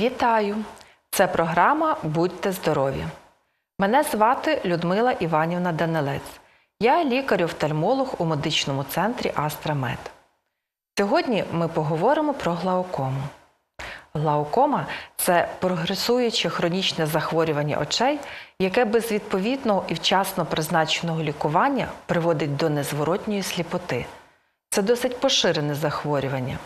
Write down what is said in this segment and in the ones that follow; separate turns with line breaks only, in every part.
Вітаю! Це програма Будьте здорові. Мене звати Людмила Іванівна Данилець. Я лікар-офтальмолог у медичному центрі Астрамед. Сьогодні ми поговоримо про глаукому. Глаукома це прогресуюче хронічне захворювання очей, яке без відповідного і вчасно призначеного лікування приводить до незворотньої сліпоти. Це досить поширене захворювання.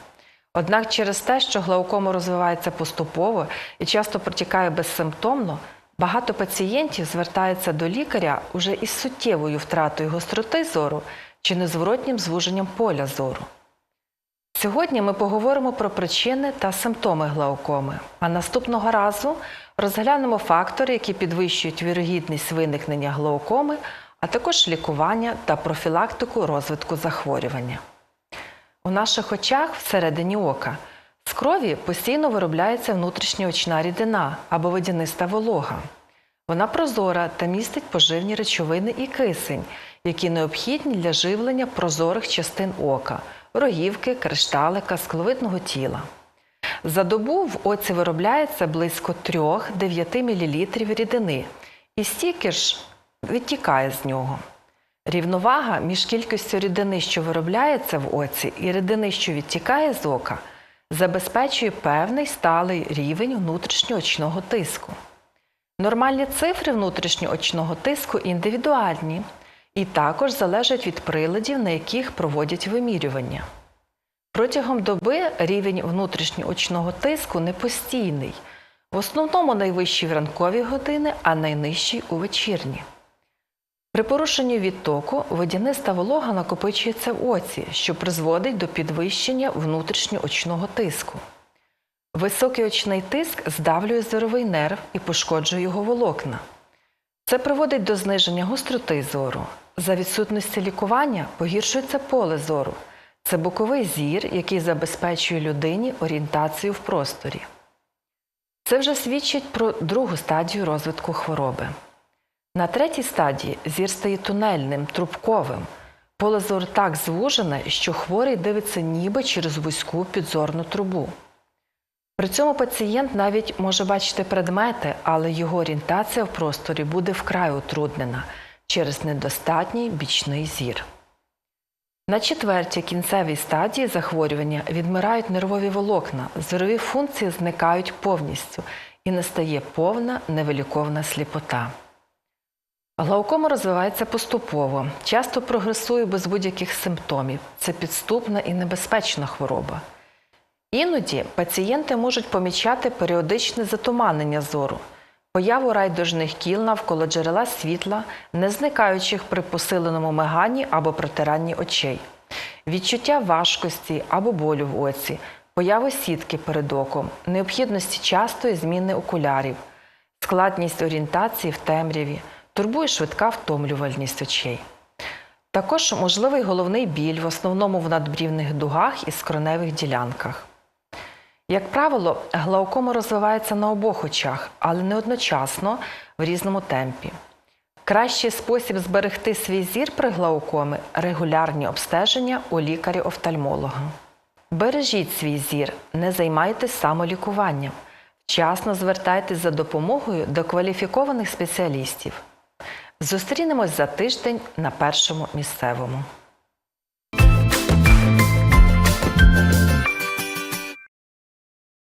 Однак через те, що глаукома розвивається поступово і часто протікає безсимптомно, багато пацієнтів звертаються до лікаря уже із суттєвою втратою гостроти зору чи незворотнім звуженням поля зору. Сьогодні ми поговоримо про причини та симптоми глаукоми, а наступного разу розглянемо фактори, які підвищують вірогідність виникнення глаукоми, а також лікування та профілактику розвитку захворювання. У наших очах всередині ока з крові постійно виробляється внутрішня очна рідина або водяниста волога. Вона прозора та містить поживні речовини і кисень, які необхідні для живлення прозорих частин ока, рогівки, кришталика, скловидного тіла. За добу в оці виробляється близько 3-9 мл рідини, і стільки ж відтікає з нього. Рівновага між кількістю рідини, що виробляється в оці, і рідини, що відтікає з ока, забезпечує певний сталий рівень внутрішньоочного тиску. Нормальні цифри внутрішньоочного тиску індивідуальні і також залежать від приладів, на яких проводять вимірювання. Протягом доби рівень внутрішньоочного тиску непостійний, в основному найвищий в ранкові години, а найнижчий у вечірні. При порушенні відтоку водяниста волога накопичується в оці, що призводить до підвищення внутрішньоочного тиску. Високий очний тиск здавлює зоровий нерв і пошкоджує його волокна. Це приводить до зниження гостроти зору. За відсутності лікування погіршується поле зору. Це боковий зір, який забезпечує людині орієнтацію в просторі. Це вже свідчить про другу стадію розвитку хвороби. На третій стадії зір стає тунельним, трубковим. Поле зору так звужене, що хворий дивиться ніби через вузьку підзорну трубу. При цьому пацієнт навіть може бачити предмети, але його орієнтація в просторі буде вкрай утруднена через недостатній бічний зір. На четвертій кінцевій стадії захворювання відмирають нервові волокна, зорові функції зникають повністю і настає повна невиліковна сліпота. Глаукома розвивається поступово, часто прогресує без будь-яких симптомів. Це підступна і небезпечна хвороба. Іноді пацієнти можуть помічати періодичне затуманення зору, появу райдужних кіл навколо джерела світла, не зникаючих при посиленому миганні або протиранні очей, відчуття важкості або болю в оці, появу сітки перед оком, необхідності частої зміни окулярів, складність орієнтації в темряві, турбує швидка втомлювальність очей. Також можливий головний біль, в основному в надбрівних дугах і скроневих ділянках. Як правило, глаукома розвивається на обох очах, але не одночасно в різному темпі. Кращий спосіб зберегти свій зір при глаукомі регулярні обстеження у лікаря-офтальмолога. Бережіть свій зір, не займайтесь самолікуванням. Вчасно звертайтесь за допомогою до кваліфікованих спеціалістів. Зустрінемось за тиждень на першому місцевому.